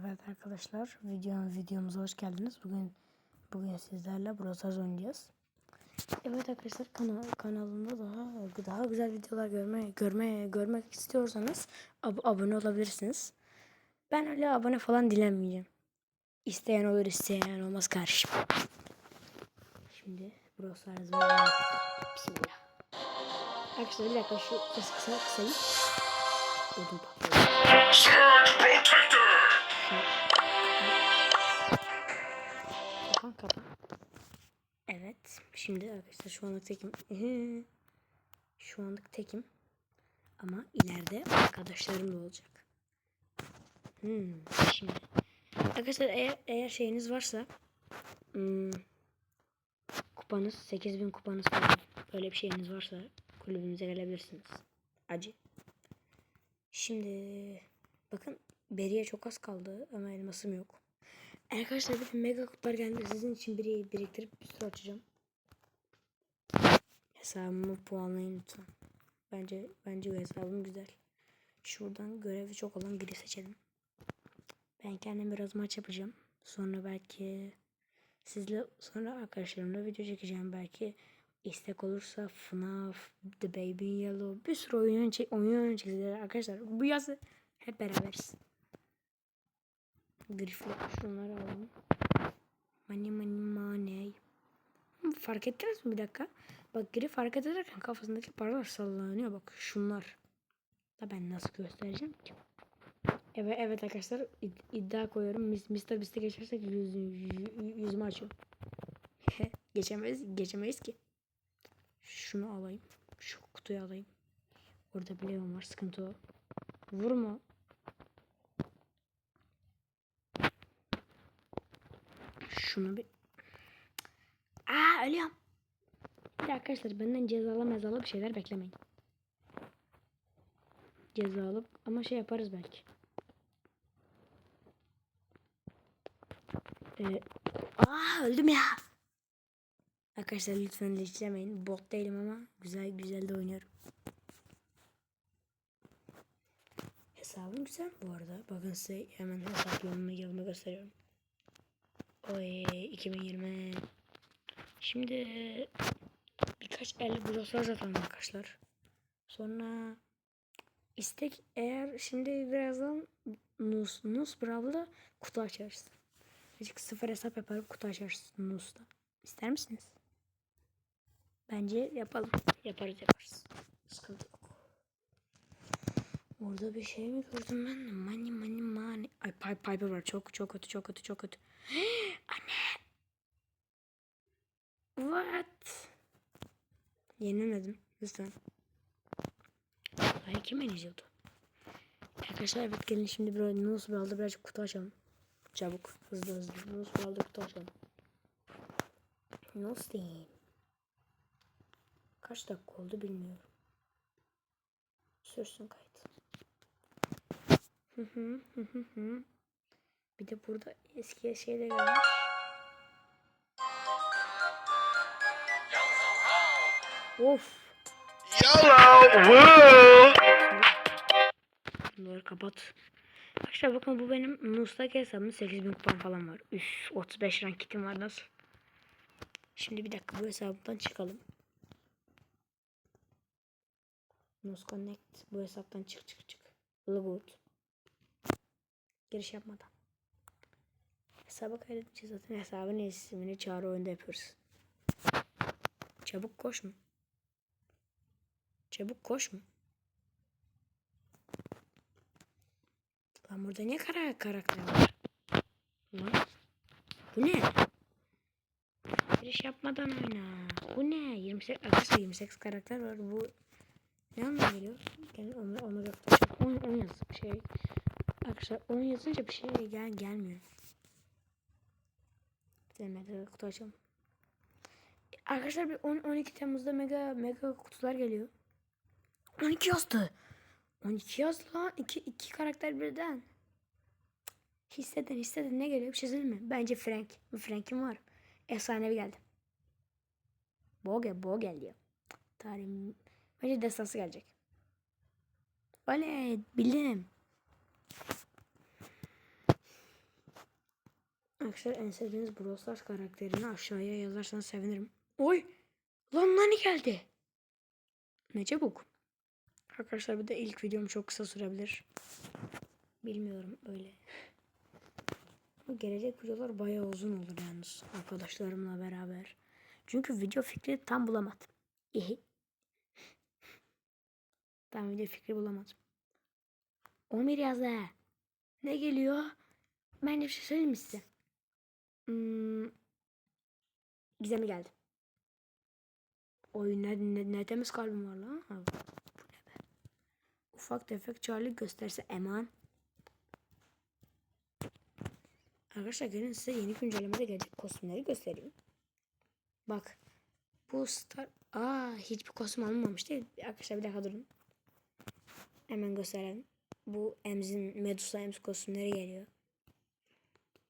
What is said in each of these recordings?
Evet arkadaşlar, video videomuza hoş geldiniz. Bugün bugün sizlerle Stars oynayacağız. Evet arkadaşlar kanal kanalımda daha daha güzel videolar görme görme görmek istiyorsanız ab- abone olabilirsiniz. Ben öyle abone falan dilemeyeceğim. İsteyen olur, isteyen olmaz kardeşim. Şimdi var. Bismillah. Arkadaşlar bir dakika şu kısa kısa kısayım. Ödüm. Kapan kapan. Evet. Şimdi arkadaşlar şu anlık tekim. şu anlık tekim. Ama ileride arkadaşlarım da olacak. Hmm, şimdi. Arkadaşlar eğer, eğer şeyiniz varsa hmm, kupanız 8000 kupanız falan böyle bir şeyiniz varsa kulübümüze gelebilirsiniz. Acı. Şimdi bakın beriye çok az kaldı ama elmasım yok. Arkadaşlar bir mega kutular geldi. Sizin için biri biriktirip bir sürü açacağım. Hesabımı puanlayın lütfen. Bence bence bu hesabım güzel. Şuradan görevi çok olan biri seçelim. Ben kendim biraz maç yapacağım. Sonra belki sizle sonra arkadaşlarımla video çekeceğim belki. istek olursa FNAF, The Baby Yellow bir sürü oyun, oyun arkadaşlar. Bu yazı hep beraberiz. Grifle şunları alalım. Money money. Hı, Fark ettiniz mi bir dakika? Bak grif hareket ederken kafasındaki paralar sallanıyor bak şunlar. Da ben nasıl göstereceğim ki? Evet evet arkadaşlar id- iddia koyuyorum. Mr. Beast'e geçersek yüz, yü- yüzümü açıyorum. geçemeyiz, geçemeyiz ki. Şunu alayım. Şu kutuyu alayım. Orada Leon var sıkıntı o. Vurma. Şunu bir... Aa ölüyorum. Bir arkadaşlar benden cezalı mezalı bir şeyler beklemeyin. Cezalı ama şey yaparız belki. Ee, aa öldüm ya. Arkadaşlar lütfen linçlemeyin. Bot değilim ama güzel güzel de oynuyorum. Hesabım güzel bu arada. Bakın size hemen hesap yolunu gösteriyorum. Oy 2020. Şimdi birkaç el broslar atalım arkadaşlar. Sonra istek eğer şimdi birazdan Nus, Nus Brawl'da kutu açarız. Azıcık sıfır hesap yaparım kutu açarız Nus'ta. İster misiniz? Bence yapalım. Yaparız yaparız. Sıkıntı. Orada bir şey mi gördüm ben? Money money money. Ay Pipe Piper var. Çok çok kötü çok kötü çok kötü. Anne. What? Yenemedim. Lütfen. Ay kim izliyordu? Arkadaşlar evet gelin şimdi bir Nus Brawl'da birazcık kutu açalım. Çabuk. Hızlı hızlı. Nus Brawl'da kutu açalım. Nus değil. Kaç dakika oldu bilmiyorum. Sürsün kayıt. Hı. Bir de burada eski şey de gelmiş. Of. YOLO! Woo! Bunları kapat. Arkadaşlar bakın bu benim Nus'taki hesabım 8000 kupam falan var. Üf 35 rank kitim var nasıl? Şimdi bir dakika bu hesabından çıkalım. Nus Connect bu hesaptan çık çık çık. Logout. Giriş yapmadan. Hesaba kaydedeceğiz zaten hesabın ismini çağrı oyunda yapıyoruz. Çabuk koş mu? Çabuk koş mu? Lan burada niye kara karakter var? Lan. Bu ne? Giriş yapmadan oyna. Bu ne? 28 arkadaşlar 28 karakter var. Bu ne anlam geliyor? Gel onu onu göstereceğim. 10 10 yaz şey. Arkadaşlar 10 yazınca bir şey gel gelmiyor. Bir kutu açalım. Arkadaşlar bir 10 12 Temmuz'da mega mega kutular geliyor. 12 yazdı. 12 yaz lan. 2 2 karakter birden. Hisseden hisseden ne geliyor bir şey mi? Bence Frank. Frank'im var. Efsanevi geldi. Boge Boge geliyor. Tarihim. Bence destansı gelecek. Oley bildim. Arkadaşlar en sevdiğiniz Brawl Stars karakterini aşağıya yazarsanız sevinirim. Oy! Lan nani geldi. Ne çabuk. Arkadaşlar bir de ilk videom çok kısa sürebilir. Bilmiyorum öyle. Ama gelecek videolar bayağı uzun olur yalnız arkadaşlarımla beraber. Çünkü video fikri tam bulamadım. Tam video fikri bulamadım. Omir yazdı. Ne geliyor? Ben de bir şey söyleyeyim size? Hmm, Gizem'i geldi. Oy ne, ne, ne temiz kalbim var lan. Ha, bu ne be? Ufak tefek Charlie gösterse eman. Arkadaşlar gelin size yeni güncellemede gelecek kostümleri göstereyim. Bak. Bu star... Aa hiçbir kostüm alınmamış değil. Arkadaşlar bir dakika durun. Hemen gösterelim. Bu Emz'in Medusa Ems kostümleri geliyor.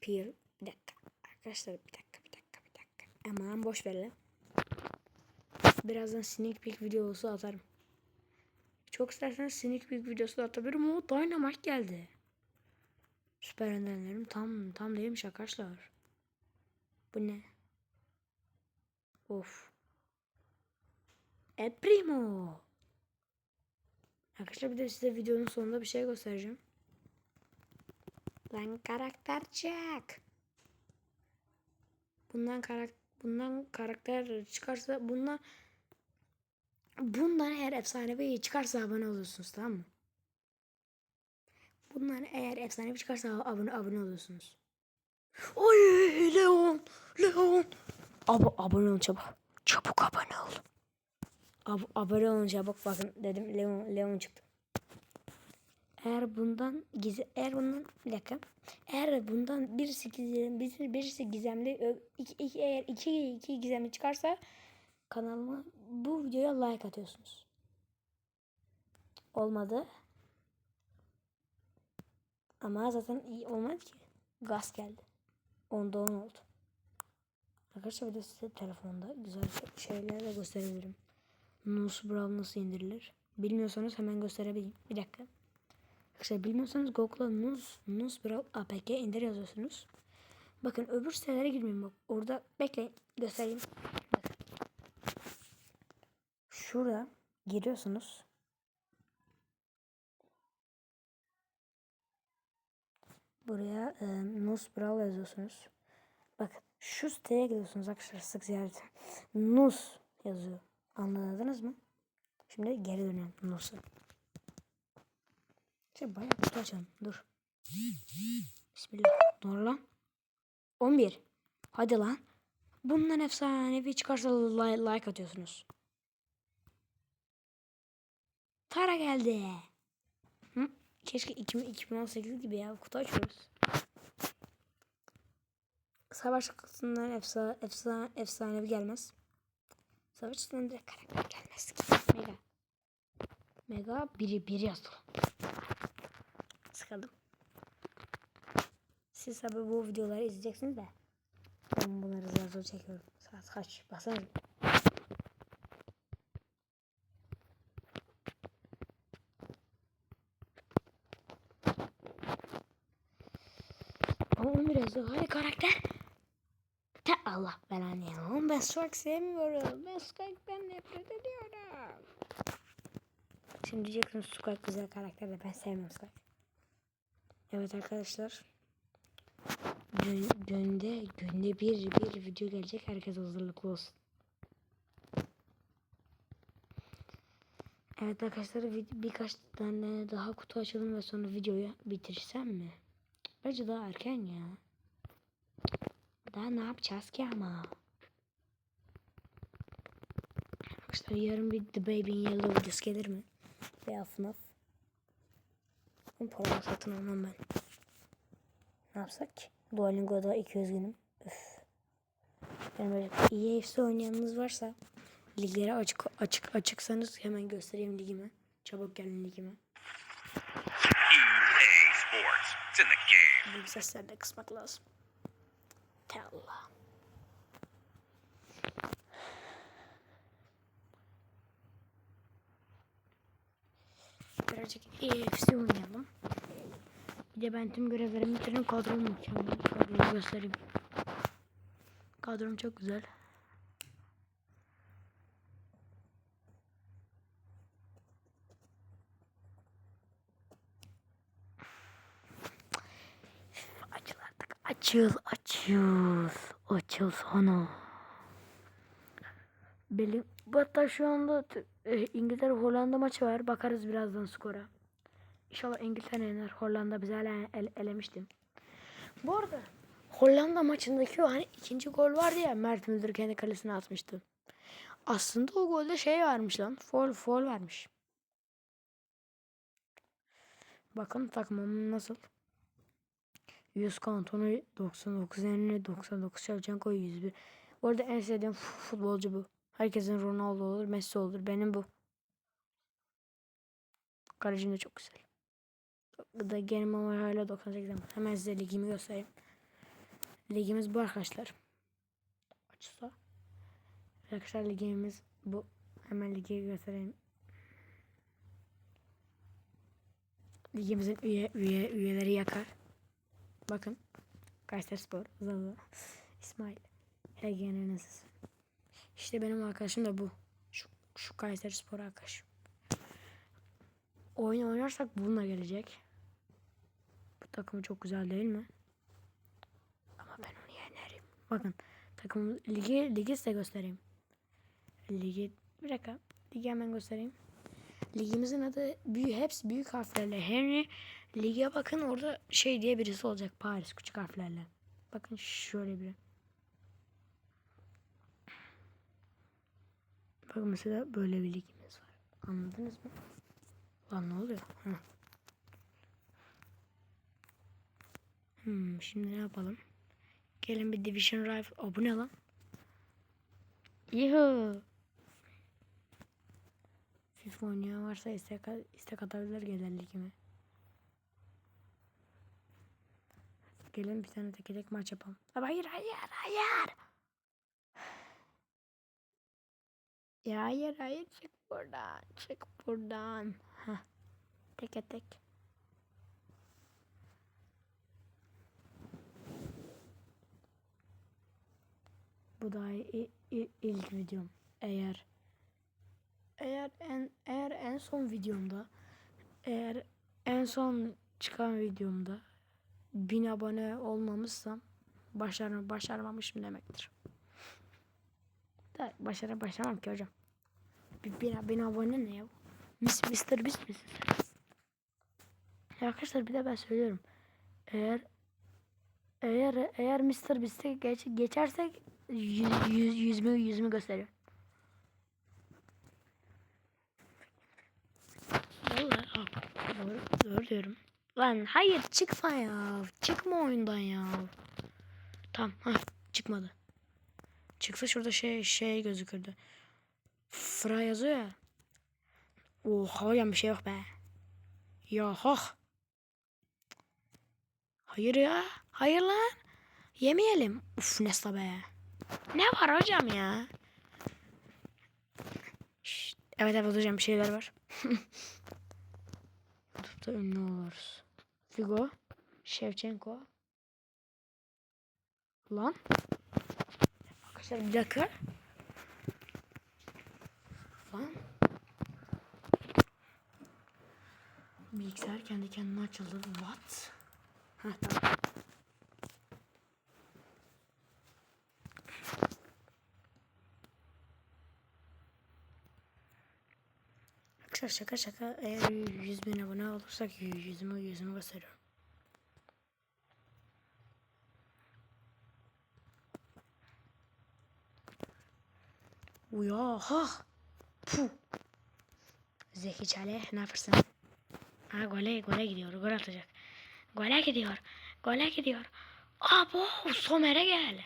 Peel. Bir dakika. Arkadaşlar bir dakika bir dakika bir dakika. Aman boş ver lan. Birazdan sneak peek videosu atarım. Çok isterseniz sneak peek videosu da atabilirim ama Dynamite geldi. Süper enderlerim tam tam değilmiş arkadaşlar. Bu ne? Of. E primo. Arkadaşlar bir de size videonun sonunda bir şey göstereceğim. Lan karakter çek. Bundan karak bundan karakter çıkarsa bundan bundan eğer efsanevi çıkarsa abone olursunuz tamam mı? Bundan eğer efsanevi çıkarsa abone abone olursunuz. Oy Leon Leon Ab abone olun çabuk. Çabuk abone ol. Ab abone olun çabuk bakın dedim Leon Leon çıktı. Eğer bundan gize eğer bundan bir dakika. Eğer bundan birisi gizemli birisi, birisi gizemli iki, iki, eğer iki, iki gizemli çıkarsa kanalıma bu videoya like atıyorsunuz. Olmadı. Ama zaten iyi olmadı ki. Gaz geldi. Onda on oldu. Arkadaşlar bir de size telefonda güzel şey- şeyler de gösterebilirim. Nus Brawl nasıl indirilir? Bilmiyorsanız hemen gösterebileyim. Bir dakika. Arkadaşlar bilmiyorsanız Google'a Nus, Nus Brawl APK indir yazıyorsunuz. Bakın öbür sitelere girmeyin bak. Orada bekleyin göstereyim. Şurada giriyorsunuz. Buraya e, Nus Brawl yazıyorsunuz. Bakın şu siteye gidiyorsunuz arkadaşlar sık ziyaret. Nus yazıyor. Anladınız mı? Şimdi geri dönelim Nus'a. Şey bayağı kutu açalım. Dur. Bismillah. Doğru lan. 11. Hadi lan. Bundan efsanevi çıkarsa like, atıyorsunuz. Tara geldi. Hı? Keşke 2000, 2018 gibi ya kutu açıyoruz. Savaş kutusundan efsa, efsa, efsanevi gelmez. Savaş kutusundan direkt karakter gelmez. Mega. Mega biri biri yazdı. Sıkıldım. Siz tabi bu videoları izleyeceksiniz de. Ben bunları zar zor çekiyorum. Saat kaç? Baksanıza. Ama 11 yazıyor. Hadi karakter. Te Allah belanı ya. Ben Squawk sevmiyorum. Ben Squawk'tan nefret ediyorum. Şimdi diyeceksiniz Squawk güzel karakter de ben sevmiyorum Squawk. Evet arkadaşlar. Gün, günde günde bir bir video gelecek. Herkes hazırlıklı olsun. Evet arkadaşlar birkaç tane daha kutu açalım ve sonra videoyu bitirsem mi? Bence daha erken ya. Daha ne yapacağız ki ama? Arkadaşlar yarın bir The Baby in Yellow videosu gelir mi? Veya FNAF. Bu para satın almam ben. Ne yapsak ki? Duolingo'da 200 günüm. Üf. Yani böyle iyi FC oynayanınız varsa liglere açık açık açıksanız hemen göstereyim ligimi. Çabuk gelin ligime. EA Sports. It's in the game. Bu sesleri de kısmak lazım. Te Birazcık EFC oynayalım. Bir de ben tüm görevlerimi bitirdim. Kadrom mükemmel. Kadroyu göstereyim. Kadrom çok güzel. Açıl artık. Açıl, açıl. Açıl sana. Benim, hatta şu anda e, İngiltere Hollanda maçı var. Bakarız birazdan skora. İnşallah İngiltere yener. Hollanda bizi ele, ele- elemiştim. Bu arada Hollanda maçındaki o hani ikinci gol vardı ya Mert Müldür kendi kalesine atmıştı. Aslında o golde şey varmış lan. Foul, foul vermiş. Bakın takımım nasıl. 100 Cantona 99 Enri 99 Şevçenko 101. Bu en sevdiğim fu- futbolcu bu. Herkesin Ronaldo olur, Messi olur. Benim bu. Kalecim de çok güzel. Da gelim ama hala 98 ama. Hemen size ligimi göstereyim. Ligimiz bu arkadaşlar. Açsa. Arkadaşlar ligimiz bu. Hemen ligi göstereyim. Ligimizin üye, üye, üyeleri yakar. Bakın. Kayseri Spor, Zaza, İsmail, Egen Enes. İşte benim arkadaşım da bu. Şu, şu Kayseri Spor arkadaşım. Oyun oynarsak bununla gelecek. Bu takımı çok güzel değil mi? Ama ben onu yenerim. Bakın takım ligi ligi size göstereyim. Ligi bir dakika. Ligi hemen göstereyim. Ligimizin adı büyük hepsi büyük harflerle. Henry lige bakın orada şey diye birisi olacak. Paris küçük harflerle. Bakın şöyle biri. Bakın mesela böyle bir ligimiz var. Anladınız mı? Lan ne oluyor? Heh. Hmm, şimdi ne yapalım? Gelin bir Division Rifle. Aa, bu ne lan? Yuhu. FIFA oynayan varsa istek, istek atabilir gelir ligime. Gelin bir tane tek tek maç yapalım. Abi hayır hayır hayır. Hayır hayır çık buradan. Çık buradan. Heh. Tek tek. Bu da ilk videom. Eğer eğer en eğer en son videomda eğer en son çıkan videomda bin abone olmamışsam başarı başarmamışım demektir. Da başarı başaramam ki hocam. Bir, bin, abone ne ya? Mis, Mr. Beast misin arkadaşlar bir de ben söylüyorum. Eğer eğer eğer Mr. Beast'e geç, geçersek yüz, yüz, yüzümü, yüzümü gösteriyor. Doğru, doğru diyorum. Lan hayır çıkma ya. Çıkma oyundan ya. Tamam ha çıkmadı. Çıksa şurada şey şey gözükürdü. Fra yazıyor ya. Oha hocam bir şey yok be. Ya hoh. Hayır ya. Hayır lan. Yemeyelim. Uf Nesta be. Ne var hocam ya? Şşt, Evet evet hocam bir şeyler var. YouTube'da ünlü oluruz. Figo. Shevchenko. Lan. Arkadaşlar bir dakika. Lan. Bilgisayar kendi kendine açıldı. What? Heh tamam. Arkadaşlar şaka şaka eğer 100 bin abone olursak yüzümü yüzümü gösteriyorum. Uya ha. Puh. Zeki Çale ne yaparsın? Ha gole gole gidiyor. Gol atacak. Gole gidiyor. Gole gidiyor. Abo Somer'e gel.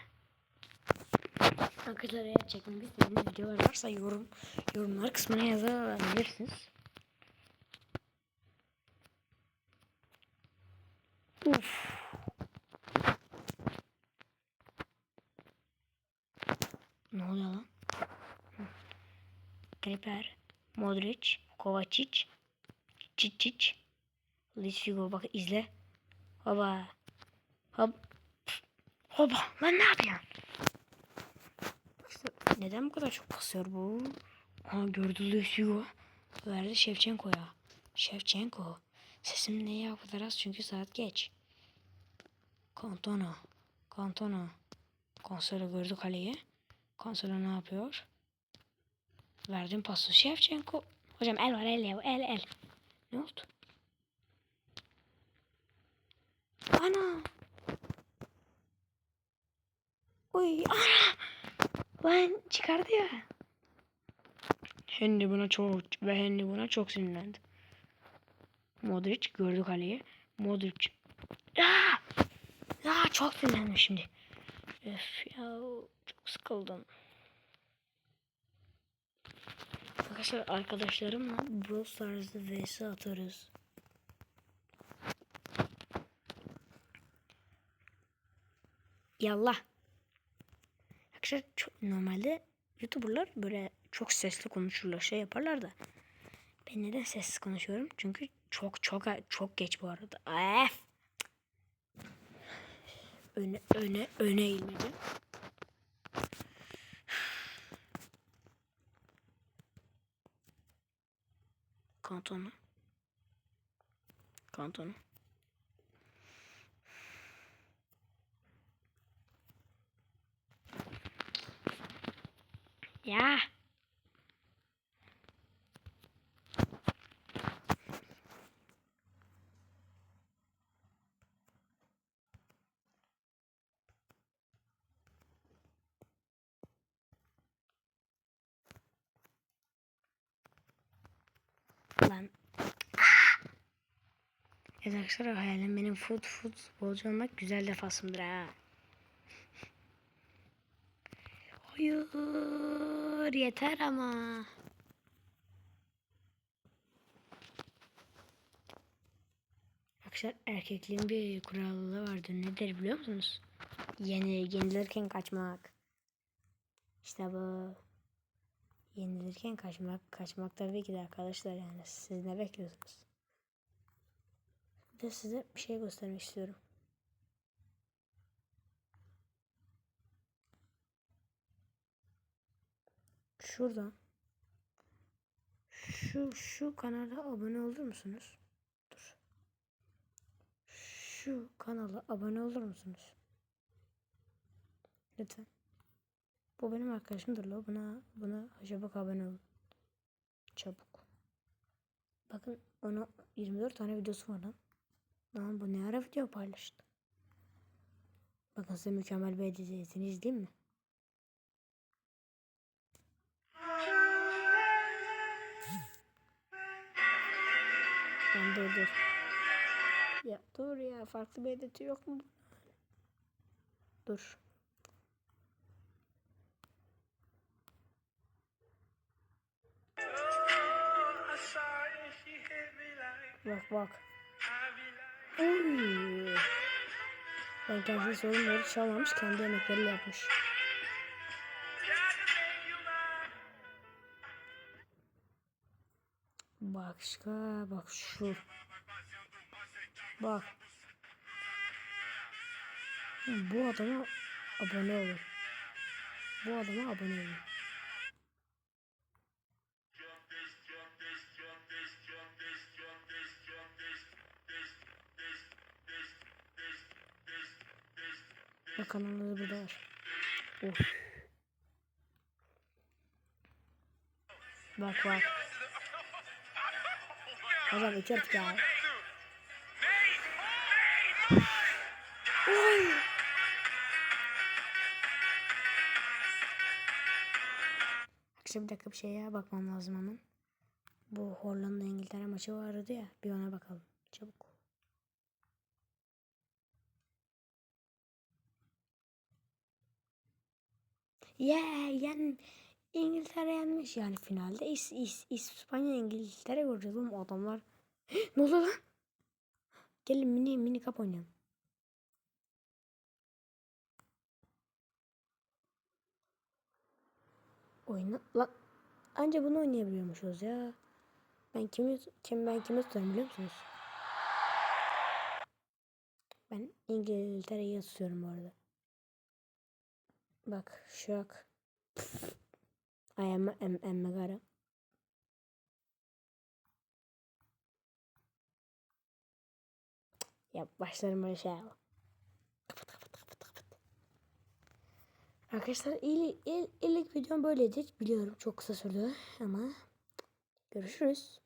Arkadaşlar eğer çekmemi istediğiniz videolar varsa yorum yorumlar kısmına yazabilirsiniz. Uf. Ne oluyor lan? Kriper, Modric, Kovacic, Çiçiç, Luis Figo bak izle. Hoba. Hop. Hoba. Lan ne yapıyorsun? Neden bu kadar çok kasıyor bu? Aa gördüğü Hugo. Verdi Şevçenko'ya. Şevçenko. Sesim neye o kadar az çünkü saat geç. Cantona. Cantona. Konsolo gördü kaleyi. Konsolo ne yapıyor? Verdim pası Şevçenko. Hocam el var el ya el el. Ne oldu? Ana. Uy ana. Lan çıkardı ya. Henry buna çok ve Henry buna çok sinirlendi. Modric gördü kaleyi. Modric. Aa! Aa, çok sinirlendim şimdi. Öf ya çok sıkıldım. Arkadaşlar arkadaşlarımla Brawl Stars'da vs atarız. Yallah. Arkadaşlar çok, normalde YouTuber'lar böyle çok sesli konuşurlar şey yaparlar da. Ben neden sessiz konuşuyorum? Çünkü çok çok çok geç bu arada. Ef. Öne öne öne eğilmedi. Kantonu. Kantonu. Ya. Lan. Evet arkadaşlar hayalim benim fut futbolcu olmak güzel defasımdır ha. Hayır yeter ama. Arkadaşlar erkekliğin bir kuralı vardır. Nedir biliyor musunuz? Yeni, yenilirken kaçmak. İşte bu. Yenilirken kaçmak. Kaçmak tabii ki de arkadaşlar yani. Siz ne bekliyorsunuz? Bir de size bir şey göstermek istiyorum. Şuradan şu şu kanala abone olur musunuz? Dur. Şu kanala abone olur musunuz? Lütfen. Bu benim arkadaşımdır lo. Buna buna çabuk abone olun. Çabuk. Bakın ona 24 tane videosu var lan. Lan bu ne ara video paylaştı? Bakın size mükemmel bir dizisini izleyeyim mi? Lan dur dur. Ya dur ya farklı bir editi yok mu? Dur. Bak bak. Uy. Ben kendi sorunları çalmamış kendi yemekleriyle yapmış. Başka bak şu. Bak. Bu adama abone olun. Bu adama abone olun. Bak kanalları burada var. Of. Bak bak. Hocam iki artık ya. Oy. Arkadaşlar bir dakika bir şeye bakmam lazım hemen. Bu Hollanda İngiltere maçı vardı ya. Bir ona bakalım. Çabuk. Yeah, yani İngiltere yenmiş yani finalde. İs, İs, İspanya İngiltere göreceğiz oğlum adamlar. ne oldu lan? Gelin mini mini kap oynayalım. Oyna lan. Anca bunu oynayabiliyormuşuz ya. Ben kimi kim ben kimi tutarım biliyor musunuz? Ben İngiltere'yi tutuyorum bu arada. Bak şok. I am em emme gara. Ya başlarım böyle şey. Kapat kapat kapat kapat. Arkadaşlar ilk, ilk, ilk videom böyleydi. Biliyorum çok kısa sürdü ama görüşürüz.